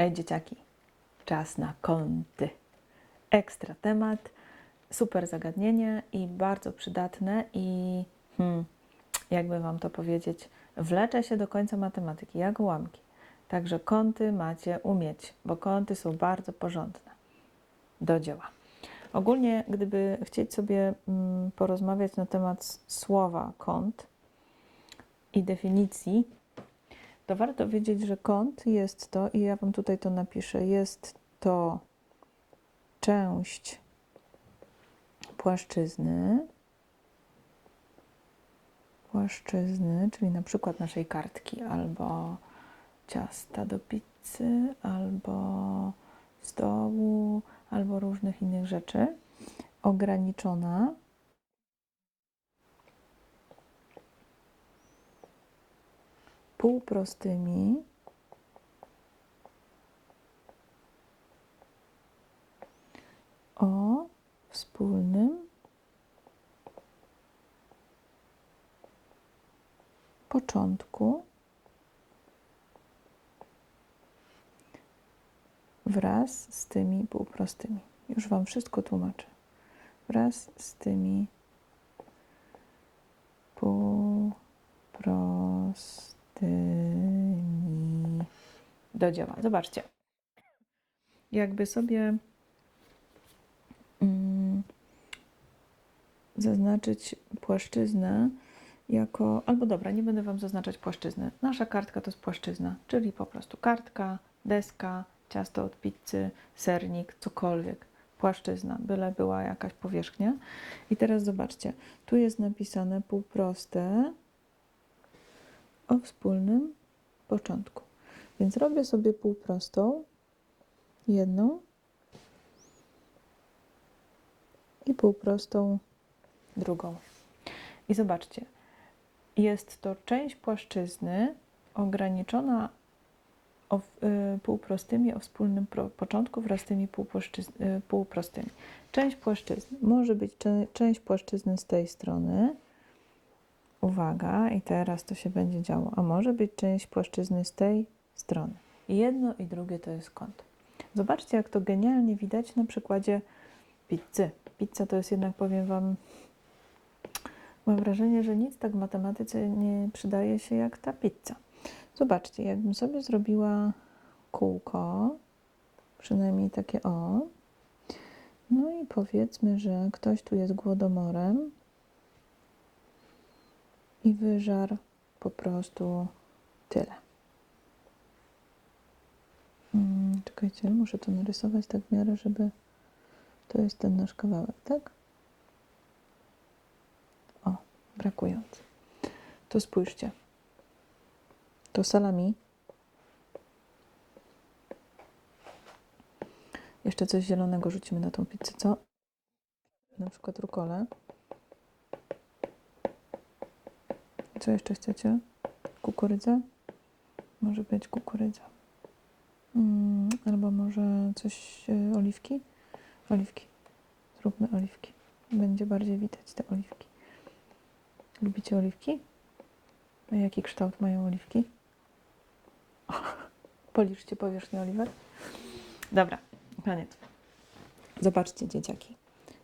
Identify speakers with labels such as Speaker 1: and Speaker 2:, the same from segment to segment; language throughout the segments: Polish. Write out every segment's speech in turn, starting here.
Speaker 1: Hej dzieciaki, czas na kąty. Ekstra temat, super zagadnienie i bardzo przydatne i hmm, jakby Wam to powiedzieć, wlecze się do końca matematyki, jak ułamki. Także kąty macie umieć, bo kąty są bardzo porządne. Do dzieła. Ogólnie, gdyby chcieć sobie mm, porozmawiać na temat słowa kąt i definicji, to warto wiedzieć, że kąt jest to, i ja Wam tutaj to napiszę, jest to część płaszczyzny, płaszczyzny, czyli na przykład naszej kartki, albo ciasta do pizzy, albo stołu, albo różnych innych rzeczy, ograniczona półprostymi o wspólnym początku wraz z tymi półprostymi. Już Wam wszystko tłumaczę. Wraz z tymi Do dzieła. Zobaczcie. Jakby sobie mm, zaznaczyć płaszczyznę jako, albo dobra, nie będę Wam zaznaczać płaszczyzny. Nasza kartka to jest płaszczyzna, czyli po prostu kartka, deska, ciasto od pizzy, sernik, cokolwiek. Płaszczyzna, byle była jakaś powierzchnia. I teraz zobaczcie, tu jest napisane półproste o wspólnym początku. Więc robię sobie półprostą, jedną i półprostą drugą. I zobaczcie, jest to część płaszczyzny ograniczona o, y, półprostymi o wspólnym pro, początku wraz z tymi y, półprostymi. Część płaszczyzny może być część płaszczyzny z tej strony. Uwaga, i teraz to się będzie działo. A może być część płaszczyzny z tej strony. I jedno i drugie to jest kąt. Zobaczcie, jak to genialnie widać na przykładzie pizzy. Pizza to jest jednak, powiem Wam, mam wrażenie, że nic tak w matematyce nie przydaje się jak ta pizza. Zobaczcie, jakbym sobie zrobiła kółko, przynajmniej takie o, no i powiedzmy, że ktoś tu jest głodomorem i wyżar po prostu tyle. Hmm, czekajcie, muszę to narysować tak w miarę, żeby to jest ten nasz kawałek, tak? O, brakujący. To spójrzcie. To salami. Jeszcze coś zielonego rzucimy na tą pizzę, co? Na przykład rukolę. Co jeszcze chcecie? Kukurydza? Może być kukurydza. Albo może coś, e, oliwki? Oliwki. Zróbmy oliwki. Będzie bardziej widać te oliwki. Lubicie oliwki? A jaki kształt mają oliwki? Policzcie powierzchnię oliwek. Dobra, koniec. Zobaczcie, dzieciaki.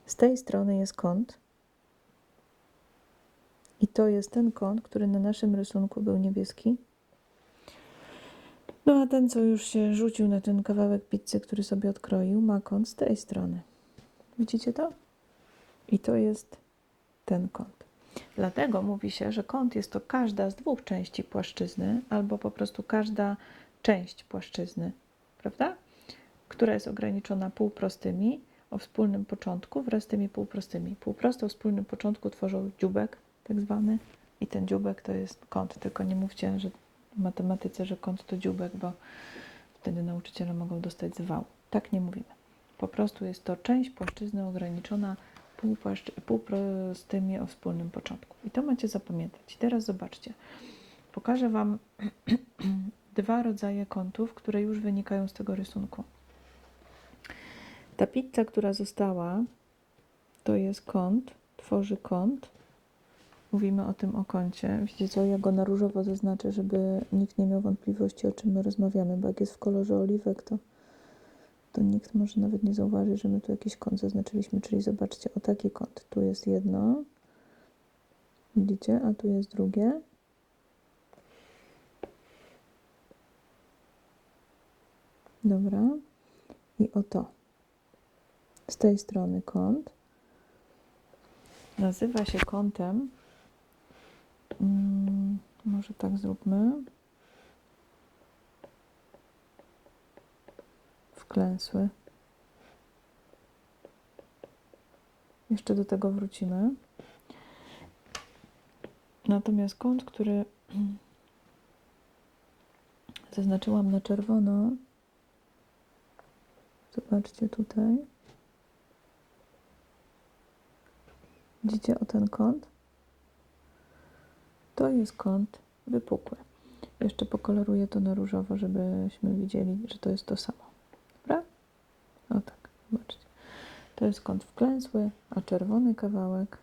Speaker 1: Z tej strony jest kąt. I to jest ten kąt, który na naszym rysunku był niebieski. No a ten, co już się rzucił na ten kawałek pizzy, który sobie odkroił, ma kąt z tej strony. Widzicie to? I to jest ten kąt. Dlatego mówi się, że kąt jest to każda z dwóch części płaszczyzny, albo po prostu każda część płaszczyzny, prawda? Która jest ograniczona półprostymi o wspólnym początku wraz z tymi półprostymi. Półproste o wspólnym początku tworzą dziubek, tak zwany, i ten dziubek to jest kąt. Tylko nie mówcie, że w matematyce, że kąt to dziubek, bo wtedy nauczyciele mogą dostać zwału. Tak nie mówimy. Po prostu jest to część płaszczyzny ograniczona półprostymi o wspólnym początku. I to macie zapamiętać. I teraz zobaczcie. Pokażę Wam dwa rodzaje kątów, które już wynikają z tego rysunku. Ta pizza, która została, to jest kąt, tworzy kąt mówimy o tym okącie. Wiecie co, ja go na różowo zaznaczę, żeby nikt nie miał wątpliwości, o czym my rozmawiamy, bo jak jest w kolorze oliwek, to, to nikt może nawet nie zauważy, że my tu jakiś kąt zaznaczyliśmy. Czyli zobaczcie, o taki kąt. Tu jest jedno, widzicie, a tu jest drugie. Dobra. I oto. Z tej strony kąt. Nazywa się kątem. Mm, może tak zróbmy. Wklęsły. Jeszcze do tego wrócimy. Natomiast kąt, który zaznaczyłam na czerwono, zobaczcie tutaj. Widzicie o ten kąt? To jest kąt wypukły. Jeszcze pokoloruję to na różowo, żebyśmy widzieli, że to jest to samo. Dobra? O tak, zobaczcie. To jest kąt wklęsły, a czerwony kawałek.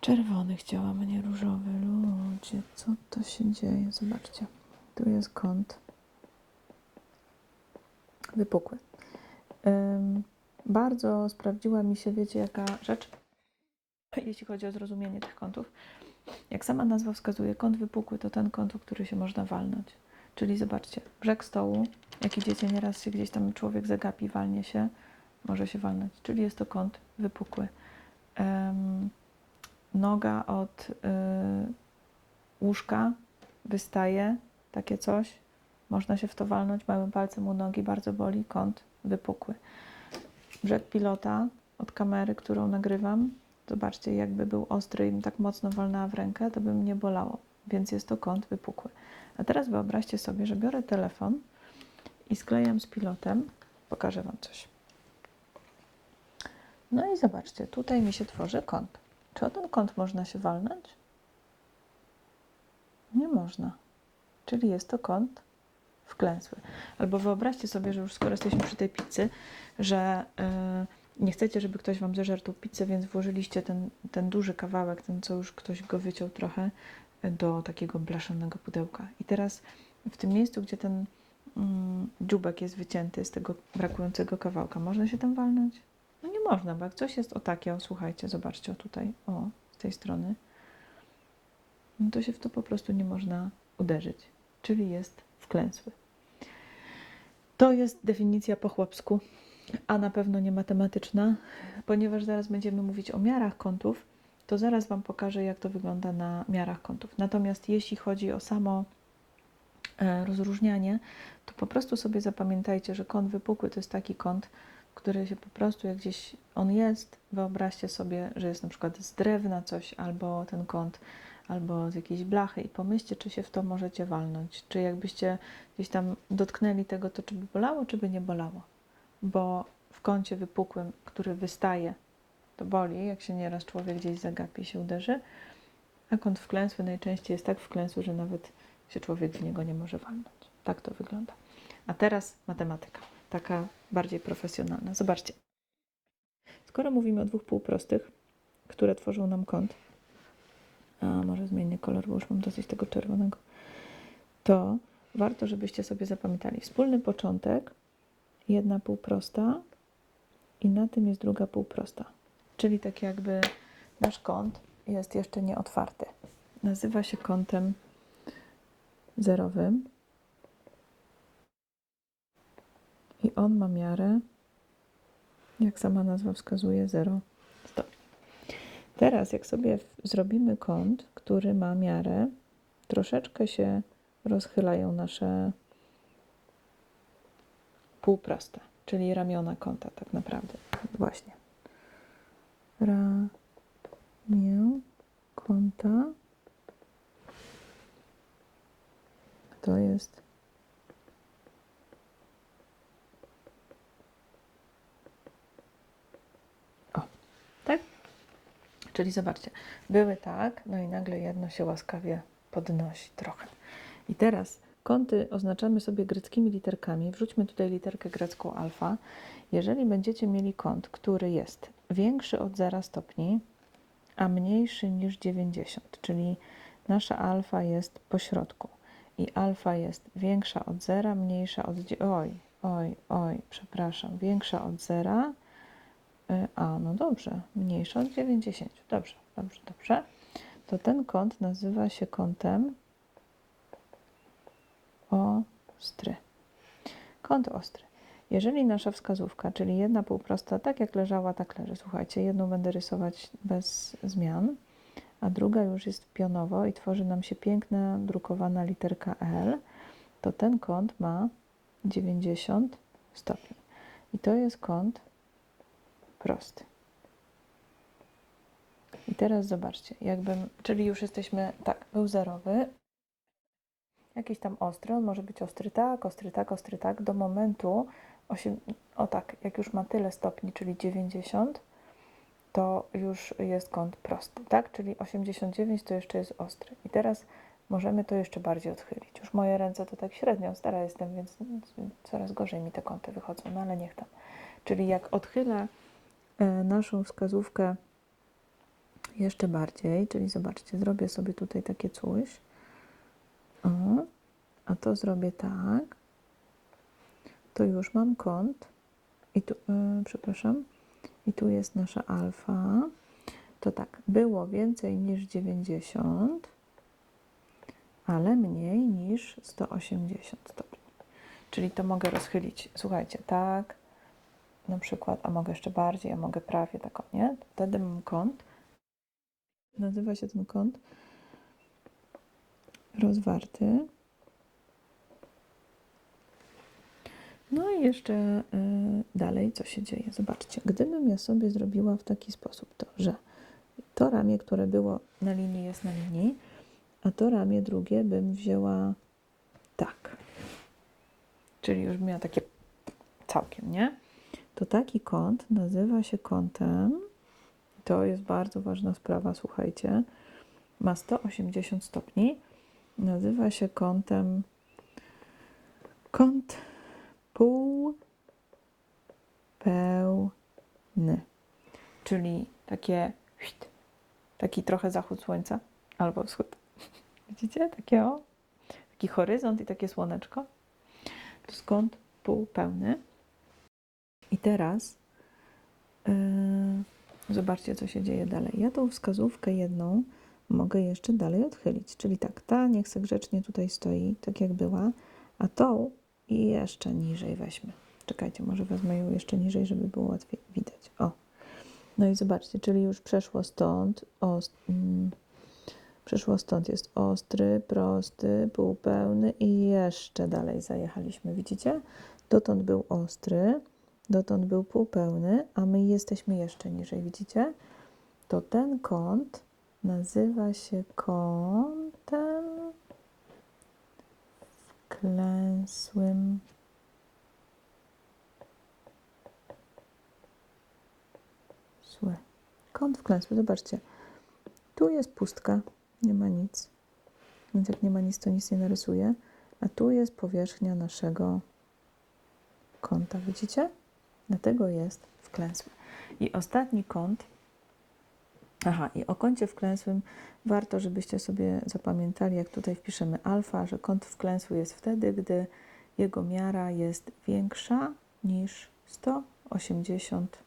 Speaker 1: Czerwony chciałam, a nie różowy. Ludzie, co to się dzieje? Zobaczcie. Tu jest kąt wypukły. Ym, bardzo sprawdziła mi się, wiecie, jaka rzecz, jeśli chodzi o zrozumienie tych kątów. Jak sama nazwa wskazuje, kąt wypukły to ten kąt, o który się można walnąć. Czyli zobaczcie, brzeg stołu, jak idziecie, nieraz się gdzieś tam człowiek zagapi, walnie się, może się walnąć. Czyli jest to kąt wypukły. Ym, noga od y, łóżka wystaje, takie coś. Można się w to walnąć małym palcem u nogi, bardzo boli, kąt wypukły. Brzeg pilota od kamery, którą nagrywam, zobaczcie, jakby był ostry i tak mocno walnęła w rękę, to by mnie bolało, więc jest to kąt wypukły. A teraz wyobraźcie sobie, że biorę telefon i sklejam z pilotem, pokażę Wam coś. No i zobaczcie, tutaj mi się tworzy kąt. Czy o ten kąt można się walnąć? Nie można. Czyli jest to kąt wklęsły. Albo wyobraźcie sobie, że już skoro jesteśmy przy tej pizzy, że yy, nie chcecie, żeby ktoś Wam zeżarł pizzę, więc włożyliście ten, ten duży kawałek, ten co już ktoś go wyciął trochę, do takiego blaszanego pudełka. I teraz w tym miejscu, gdzie ten mm, dziubek jest wycięty z tego brakującego kawałka, można się tam walnąć? No nie można, bo jak coś jest o takie, o słuchajcie, zobaczcie, o tutaj, o, z tej strony, no to się w to po prostu nie można uderzyć. Czyli jest wklęsły. To jest definicja po chłopsku, a na pewno nie matematyczna, ponieważ zaraz będziemy mówić o miarach kątów, to zaraz Wam pokażę, jak to wygląda na miarach kątów. Natomiast jeśli chodzi o samo e, rozróżnianie, to po prostu sobie zapamiętajcie, że kąt wypukły to jest taki kąt, który się po prostu, jak gdzieś on jest, wyobraźcie sobie, że jest na przykład z drewna coś, albo ten kąt, albo z jakiejś blachy i pomyślcie, czy się w to możecie walnąć. Czy jakbyście gdzieś tam dotknęli tego, to czy by bolało, czy by nie bolało. Bo w kącie wypukłym, który wystaje, to boli, jak się nieraz człowiek gdzieś zagapi, się uderzy, a kąt wklęsły najczęściej jest tak wklęsły, że nawet się człowiek w niego nie może walnąć. Tak to wygląda. A teraz matematyka, taka bardziej profesjonalna. Zobaczcie. Skoro mówimy o dwóch półprostych, które tworzą nam kąt, a może zmienię kolor, bo już mam dosyć tego czerwonego, to warto, żebyście sobie zapamiętali. Wspólny początek, jedna półprosta i na tym jest druga półprosta. Czyli tak jakby nasz kąt jest jeszcze nieotwarty. Nazywa się kątem zerowym. I on ma miarę, jak sama nazwa wskazuje, 0 stopni. Teraz, jak sobie zrobimy kąt, który ma miarę, troszeczkę się rozchylają nasze półproste, czyli ramiona kąta, tak naprawdę. Właśnie. Ramię kąta to jest o, tak? Czyli zobaczcie, były tak, no i nagle jedno się łaskawie podnosi trochę. I teraz kąty oznaczamy sobie greckimi literkami. Wrzućmy tutaj literkę grecką alfa. Jeżeli będziecie mieli kąt, który jest większy od 0 stopni, a mniejszy niż 90, czyli nasza alfa jest po środku i alfa jest większa od zera, mniejsza od... Oj, oj, oj, przepraszam, większa od zera, y, a no dobrze, mniejsza od 90. Dobrze, dobrze, dobrze. To ten kąt nazywa się kątem ostry. Kąt ostry. Jeżeli nasza wskazówka, czyli jedna półprosta, tak jak leżała, tak leży. Słuchajcie, jedną będę rysować bez zmian, a druga już jest pionowo i tworzy nam się piękna drukowana literka L, to ten kąt ma 90 stopni. I to jest kąt prosty. I teraz zobaczcie, jakbym, czyli już jesteśmy, tak, był zerowy, jakiś tam ostry, on może być ostry tak, ostry tak, ostry tak, do momentu, 8, o tak, jak już ma tyle stopni, czyli 90, to już jest kąt prosty, tak? Czyli 89 to jeszcze jest ostry. I teraz możemy to jeszcze bardziej odchylić. Już moje ręce to tak średnio, stara jestem, więc coraz gorzej mi te kąty wychodzą, no ale niech tam. Czyli jak odchylę e, naszą wskazówkę jeszcze bardziej, czyli zobaczcie, zrobię sobie tutaj takie coś, o, a to zrobię tak, to już mam kąt i tu, e, przepraszam, i tu jest nasza alfa. To tak, było więcej niż 90, ale mniej niż 180 stopni. Czyli to mogę rozchylić, słuchajcie, tak, na przykład, a mogę jeszcze bardziej, a mogę prawie tak, nie? Wtedy mam kąt. Nazywa się ten kąt rozwarty. No i jeszcze y, dalej, co się dzieje. Zobaczcie, gdybym ja sobie zrobiła w taki sposób to, że to ramię, które było na linii, jest na linii, a to ramię drugie bym wzięła tak. Czyli już miała takie całkiem, nie? To taki kąt nazywa się kątem. To jest bardzo ważna sprawa, słuchajcie. Ma 180 stopni. Nazywa się kątem kąt półpełny, czyli takie taki trochę zachód słońca albo wschód. Widzicie? Takie o, taki horyzont i takie słoneczko. To jest kąt półpełny. I teraz yy, zobaczcie, co się dzieje dalej. Ja tą wskazówkę jedną mogę jeszcze dalej odchylić. Czyli tak, ta niech se grzecznie tutaj stoi, tak jak była, a tą i jeszcze niżej weźmy. Czekajcie, może wezmę ją jeszcze niżej, żeby było łatwiej widać. O. No i zobaczcie, czyli już przeszło stąd, ost, mm, przeszło stąd jest ostry, prosty, półpełny i jeszcze dalej zajechaliśmy. Widzicie? Dotąd był ostry, dotąd był półpełny, a my jesteśmy jeszcze niżej. Widzicie? To ten kąt nazywa się kątem wklęsłym. Zły. Kąt wklęsły, zobaczcie. Tu jest pustka, nie ma nic. Więc jak nie ma nic, to nic nie narysuję. A tu jest powierzchnia naszego kąta, widzicie? Dlatego jest wklęsły. I ostatni kąt Aha, i o kącie wklęsłym warto, żebyście sobie zapamiętali, jak tutaj wpiszemy alfa, że kąt wklęsły jest wtedy, gdy jego miara jest większa niż 180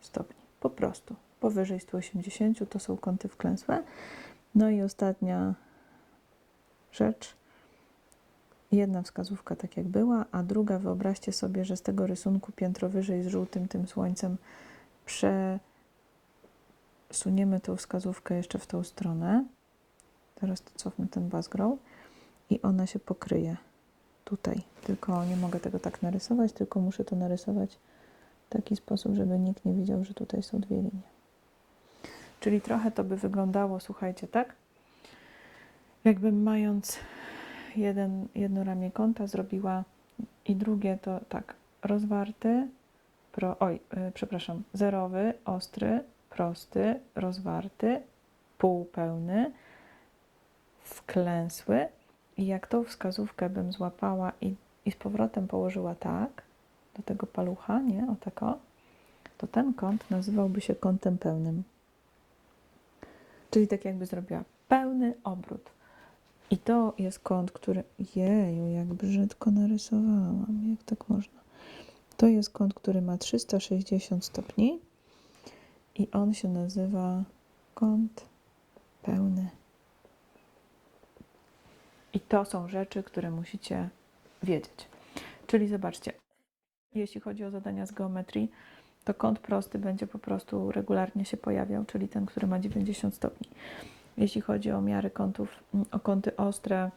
Speaker 1: stopni. Po prostu. Powyżej 180 to są kąty wklęsłe. No i ostatnia rzecz. Jedna wskazówka tak jak była, a druga wyobraźcie sobie, że z tego rysunku piętro wyżej z żółtym tym słońcem prze suniemy tą wskazówkę jeszcze w tą stronę. Teraz to cofnę ten background i ona się pokryje tutaj. Tylko nie mogę tego tak narysować, tylko muszę to narysować w taki sposób, żeby nikt nie widział, że tutaj są dwie linie. Czyli trochę to by wyglądało, słuchajcie, tak? Jakbym mając jeden, jedno ramię kąta zrobiła i drugie to tak, rozwarty, pro, oj, yy, przepraszam, zerowy, ostry, prosty, rozwarty, półpełny, wklęsły. I jak tą wskazówkę bym złapała i, i z powrotem położyła tak, do tego palucha, nie, o tako, to ten kąt nazywałby się kątem pełnym. Czyli tak jakby zrobiła pełny obrót. I to jest kąt, który. Jeju, jak brzydko narysowałam. Jak tak można? To jest kąt, który ma 360 stopni i on się nazywa kąt pełny. I to są rzeczy, które musicie wiedzieć. Czyli zobaczcie, jeśli chodzi o zadania z geometrii, to kąt prosty będzie po prostu regularnie się pojawiał, czyli ten, który ma 90 stopni. Jeśli chodzi o miary kątów, mm, o kąty ostre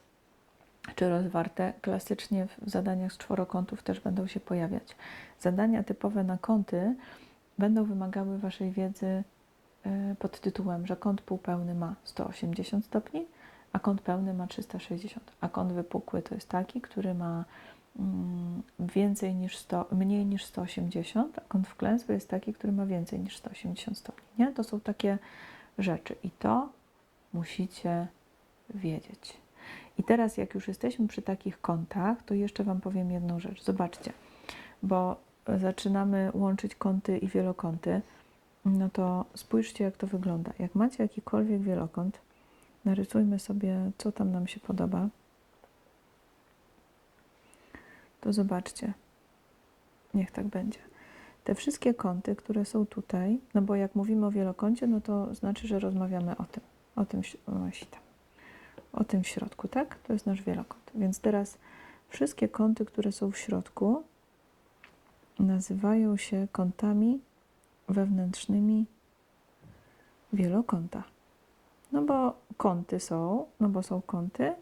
Speaker 1: czy rozwarte, klasycznie w zadaniach z czworokątów też będą się pojawiać. Zadania typowe na kąty będą wymagały Waszej wiedzy y, pod tytułem, że kąt półpełny ma 180 stopni, a kąt pełny ma 360, a kąt wypukły to jest taki, który ma mm, więcej niż 100, mniej niż 180, a kąt wklęsły jest taki, który ma więcej niż 180 stopni. Nie? To są takie rzeczy i to musicie wiedzieć. I teraz, jak już jesteśmy przy takich kątach, to jeszcze Wam powiem jedną rzecz. Zobaczcie, bo zaczynamy łączyć kąty i wielokąty. No to spójrzcie, jak to wygląda. Jak macie jakikolwiek wielokąt, narysujmy sobie, co tam nam się podoba. To zobaczcie. Niech tak będzie. Te wszystkie kąty, które są tutaj, no bo jak mówimy o wielokącie, no to znaczy, że rozmawiamy o tym, o tym, o, tym środku, tak? To jest nasz wielokąt. Więc teraz wszystkie kąty, które są w środku, nazywają się kątami wewnętrznymi wielokąta. No bo kąty są, no bo są kąty,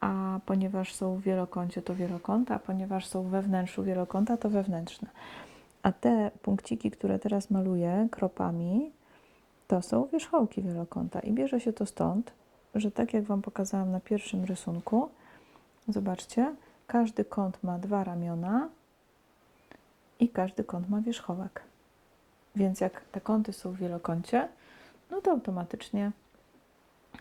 Speaker 1: a ponieważ są w wielokącie, to wielokąta, a ponieważ są we wnętrzu wielokąta, to wewnętrzne. A te punkciki, które teraz maluję kropami, to są wierzchołki wielokąta. I bierze się to stąd, że tak jak Wam pokazałam na pierwszym rysunku, zobaczcie, każdy kąt ma dwa ramiona i każdy kąt ma wierzchołek. Więc jak te kąty są w wielokącie, no to automatycznie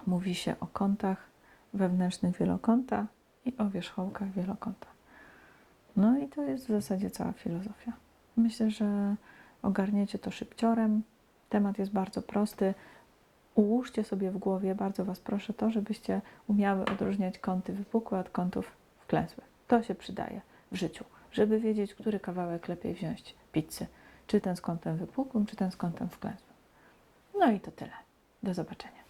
Speaker 1: mówi się o kątach wewnętrznych wielokąta i o wierzchołkach wielokąta. No i to jest w zasadzie cała filozofia. Myślę, że ogarniecie to szybciorem. Temat jest bardzo prosty. Ułóżcie sobie w głowie, bardzo Was proszę, to, żebyście umiały odróżniać kąty wypukłe od kątów wklęsłych. To się przydaje w życiu, żeby wiedzieć, który kawałek lepiej wziąć pizzy. Czy ten z kątem wypukłym, czy ten z kątem wklęsłym. No i to tyle. Do zobaczenia.